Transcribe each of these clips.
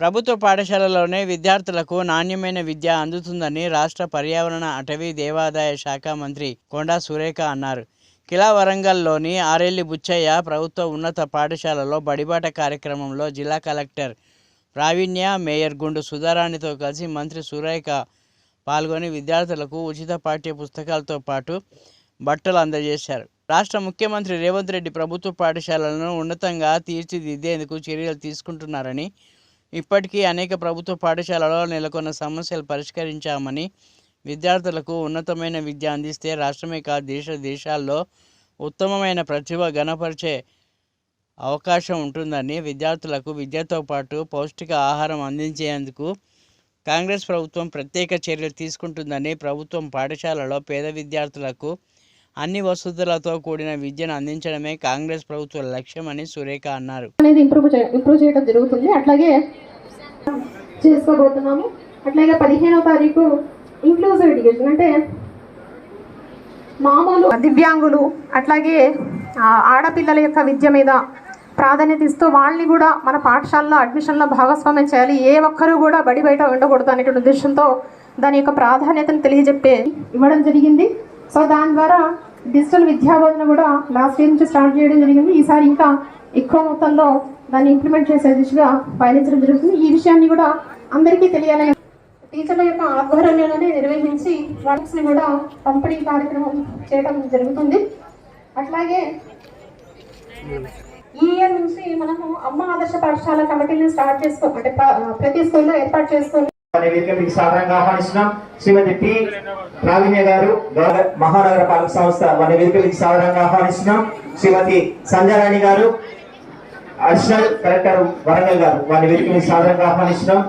ప్రభుత్వ పాఠశాలలోనే విద్యార్థులకు నాణ్యమైన విద్య అందుతుందని రాష్ట్ర పర్యావరణ అటవీ దేవాదాయ శాఖ మంత్రి కొండా సురేఖ అన్నారు. కిలా వరంగల్లోని ఆరెల్లి బుచ్చయ్య ప్రభుత్వ ఉన్నత పాఠశాలలో బడిబాట కార్యక్రమంలో జిల్లా కలెక్టర్ ప్రావీణ్య మేయర్ గుండు సుధారాణితో కలిసి మంత్రి సురేఖ పాల్గొని విద్యార్థులకు ఉచిత పాఠ్య పుస్తకాలతో పాటు బట్టలు అందజేశారు. రాష్ట్ర ముఖ్యమంత్రి రేవంత్ రెడ్డి ప్రభుత్వ పాఠశాలలను ఉన్నతంగా తీర్చిదిద్దేందుకు చర్యలు తీసుకుంటున్నారని ఇప్పటికీ అనేక ప్రభుత్వ పాఠశాలలో నెలకొన్న సమస్యలు పరిష్కరించామని విద్యార్థులకు ఉన్నతమైన విద్య అందిస్తే రాష్ట్రమే కాదు దేశ దేశాల్లో ఉత్తమమైన ప్రతిభ గణపరిచే అవకాశం ఉంటుందని విద్యార్థులకు విద్యతో పాటు పౌష్టిక ఆహారం అందించేందుకు కాంగ్రెస్ ప్రభుత్వం ప్రత్యేక చర్యలు తీసుకుంటుందని ప్రభుత్వం పాఠశాలలో పేద విద్యార్థులకు అన్ని వసతులతో కూడిన విద్యను అందించడమే కాంగ్రెస్ ప్రభుత్వ లక్ష్యమని సురేఖ అన్నారు. అనేది ఇంప్రూవ్ ఇంప్రూవ్ చేయడం జరుగుతుంది. అట్లాగే చేసుకోబోతున్నాము. అట్లాగే పదిహేనవ తారీఖు ఇంక్లూజివ్ ఎడ్యుకేషన్ అంటే మామూలు దివ్యాంగులు అట్లాగే ఆడపిల్లల యొక్క విద్య మీద ప్రాధాన్యత ఇస్తూ వాళ్ళని కూడా మన పాఠశాలలో అడ్మిషన్లో భాగస్వామ్యం చేయాలి. ఏ ఒక్కరూ కూడా బడి బయట ఉండకూడదు అనేటువంటి ఉద్దేశంతో దాని యొక్క ప్రాధాన్యతను తెలియజెప్పే ఇవ్వడం జరిగింది. సో దాని ద్వారా డిజిటల్ విద్యాబోధన కూడా లాస్ట్ ఇయర్ నుంచి స్టార్ట్ చేయడం జరిగింది. ఈసారి ఇంకా ఎక్కువ మొత్తంలో దాన్ని ఇంప్లిమెంట్ చేసే దిశగా పయనించడం జరుగుతుంది. ఈ విషయాన్ని కూడా అందరికీ తెలియాలని టీచర్ల యొక్క ఆధ్వర్యంలోనే నిర్వహించి వర్క్స్ని కూడా పంపిణీ కార్యక్రమం చేయడం జరుగుతుంది. అట్లాగే ఈ ఇయర్ నుంచి మనము అమ్మ ఆదర్శ పాఠశాల కమిటీని స్టార్ట్ చేసుకో అంటే ప్రతి స్కూల్లో ఏర్పాటు చేసుకొని అనే సాధారణంగా ఆహ్వానిస్తున్నాం. శ్రీమతి పి. ప్రావీణ్య గారు మహానగర పాలక సంస్థ మన వేదికలకు సాధారణంగా ఆహ్వానిస్తున్నాం. శ్రీమతి సంధ్యారాణి గారు అడిషనల్ కలెక్టర్ వరంగల్ గారు వారి వేదికని సాధారణంగా ఆహ్వానిస్తున్నాం.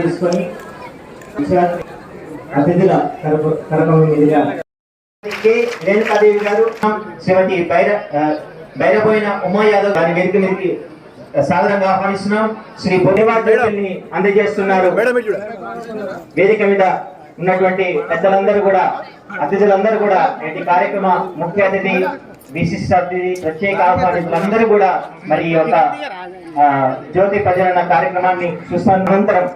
తీసుకొని విషయాన్ని అతిథుల కరప- కరపం మీదుగా కె రేణుకాదేవి గారు శ్రీమతి బైర బైరపోయిన ఉమా యాదవ్ గారి వేదిక మీదకి సాధారణంగా ఆహ్వానిస్తున్నాం. శ్రీ బొడేవాడిని అందజేస్తున్నారు. వేదిక మీద ఉన్నటువంటి పెద్దలందరూ కూడా అతిథులందరూ కూడా నేటి కార్యక్రమ ముఖ్య అతిథి విశిష్ట అతిథి ప్రత్యేక ఆహ్వానితులందరూ కూడా మరి ఈ యొక్క జ్యోతి ప్రజలన కార్యక్రమాన్ని చూస్తున్న అనంతరం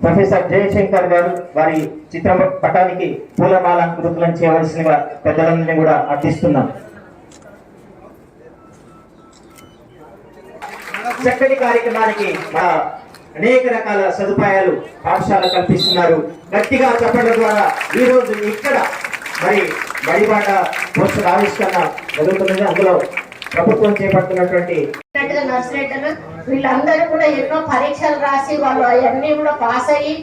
ప్రొఫెసర్ జయశంకర్ గారు వారి చిత్ర పటానికి పూలమాల కృతులను చేయవలసిన పెద్దలందరినీ కూడా అర్థిస్తున్నాం. చక్కటి కార్యక్రమానికి మా అనేక రకాల సదుపాయాలు పాఠశాల కల్పిస్తున్నారు. గట్టిగా చెప్పడం ద్వారా ఈ రోజు ఇక్కడ మరి బడిబాట పోస్టర్ ఆవిష్కరణ జరుగుతున్నది. అందులో ప్రభుత్వం చేపడుతున్నటువంటి నర్సరేటర్లు వీళ్ళందరూ కూడా ఎన్నో పరీక్షలు రాసి వాళ్ళు అవన్నీ కూడా పాస్ అయ్యి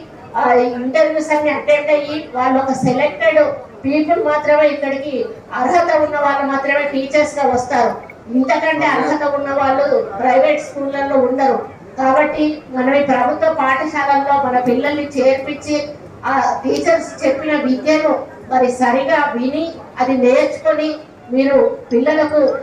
ఇంటర్వ్యూస్ అన్ని అటెండ్ అయ్యి వాళ్ళు ఒక సెలెక్టెడ్ పీపుల్ మాత్రమే ఇక్కడికి అర్హత ఉన్న వాళ్ళు మాత్రమే టీచర్స్గా వస్తారు. ఇంతకంటే అర్హత ఉన్న వాళ్ళు ప్రైవేట్ స్కూళ్ళల్లో ఉండరు. కాబట్టి మనం ప్రభుత్వ పాఠశాలల్లో మన పిల్లల్ని చేర్పించి ఆ టీచర్స్ చెప్పిన విద్యను మరి సరిగా విని అది నేర్చుకొని మీరు పిల్లలకు